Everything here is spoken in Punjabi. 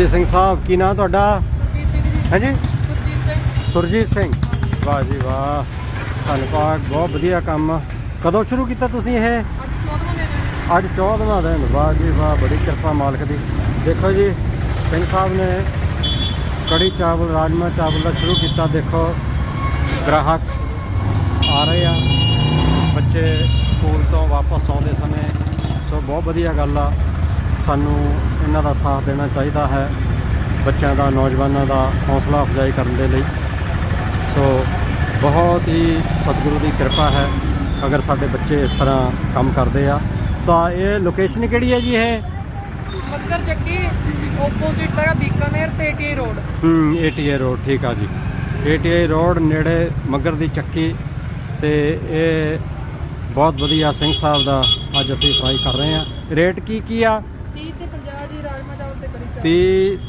ਹਾਂਜੀ ਸਿੰਘ ਸਾਹਿਬ ਕੀ ਨਾਂ ਤੁਹਾਡਾ? ਹਾਂਜੀ ਸੁਰਜੀਤ ਸਿੰਘ। ਵਾਹ ਜੀ ਵਾਹ। ਧੰਨਵਾਦ ਬਹੁਤ ਵਧੀਆ ਕੰਮ। ਕਦੋਂ ਸ਼ੁਰੂ ਕੀਤਾ ਤੁਸੀਂ ਇਹ? ਅੱਜ 14ਵਾਂ ਦਿਨ ਹੈ। ਅੱਜ 14ਵਾਂ ਦਿਨ। ਵਾਹ ਜੀ ਵਾਹ ਬੜੀ ਕਿਰਪਾ ਮਾਲਕ ਦੀ। ਦੇਖੋ ਜੀ ਸਿੰਘ ਸਾਹਿਬ ਨੇ ਕੜੀ ਚਾਵਲ ਰਾਜਮਾ ਚਾਵਲ ਦਾ ਸ਼ੁਰੂ ਕੀਤਾ। ਦੇਖੋ ਗ੍ਰਾਹਕ ਆ ਰਹੇ ਆ। ਬੱਚੇ ਸਕੂਲ ਤੋਂ ਵਾਪਸ ਆਉਂਦੇ ਸਮੇਂ। ਸੋ ਬਹੁਤ ਵਧੀਆ ਗੱਲ ਆ। ਸਾਨੂੰ ਇਹਨਾਂ ਦਾ ਸਾਥ ਦੇਣਾ ਚਾਹੀਦਾ ਹੈ ਬੱਚਿਆਂ ਦਾ ਨੌਜਵਾਨਾਂ ਦਾ ਹੌਸਲਾ ਅਫਜ਼ਾਈ ਕਰਨ ਦੇ ਲਈ। ਸੋ ਬਹੁਤ ਹੀ ਸਤਿਗੁਰੂ ਦੀ ਕਿਰਪਾ ਹੈ ਅਗਰ ਸਾਡੇ ਬੱਚੇ ਇਸ ਤਰ੍ਹਾਂ ਕੰਮ ਕਰਦੇ ਆ। ਸੋ ਇਹ ਲੋਕੇਸ਼ਨ ਕਿਹੜੀ ਹੈ ਜੀ ਇਹ? ਮੱਕਰ ਚੱਕੀ ਆਪੋਜ਼ਿਟ ਹੈਗਾ ਬੀਕਾਨੇਰ ਤੇ ਟੀ ਰੋਡ ਹੂੰ ਏਟੀਏ ਰੋਡ ਠੀਕ ਆ ਜੀ। ਏਟੀਏ ਰੋਡ ਨੇੜੇ ਮੱਗਰ ਦੀ ਚੱਕੀ ਤੇ ਇਹ ਬਹੁਤ ਵਧੀਆ ਸਿੰਘ ਸਾਹਿਬ ਦਾ ਅੱਜ ਅਸੀਂ ਫਰਾਈ ਕਰ ਰਹੇ ਹਾਂ। ਰੇਟ ਕੀ ਕੀ ਆ? 30 ਤੇ 50 ਜੀ ਰਾਜਮਾ ਚਾਵਲ ਤੇ ਕੜੀ ਚਾਵਲ। 30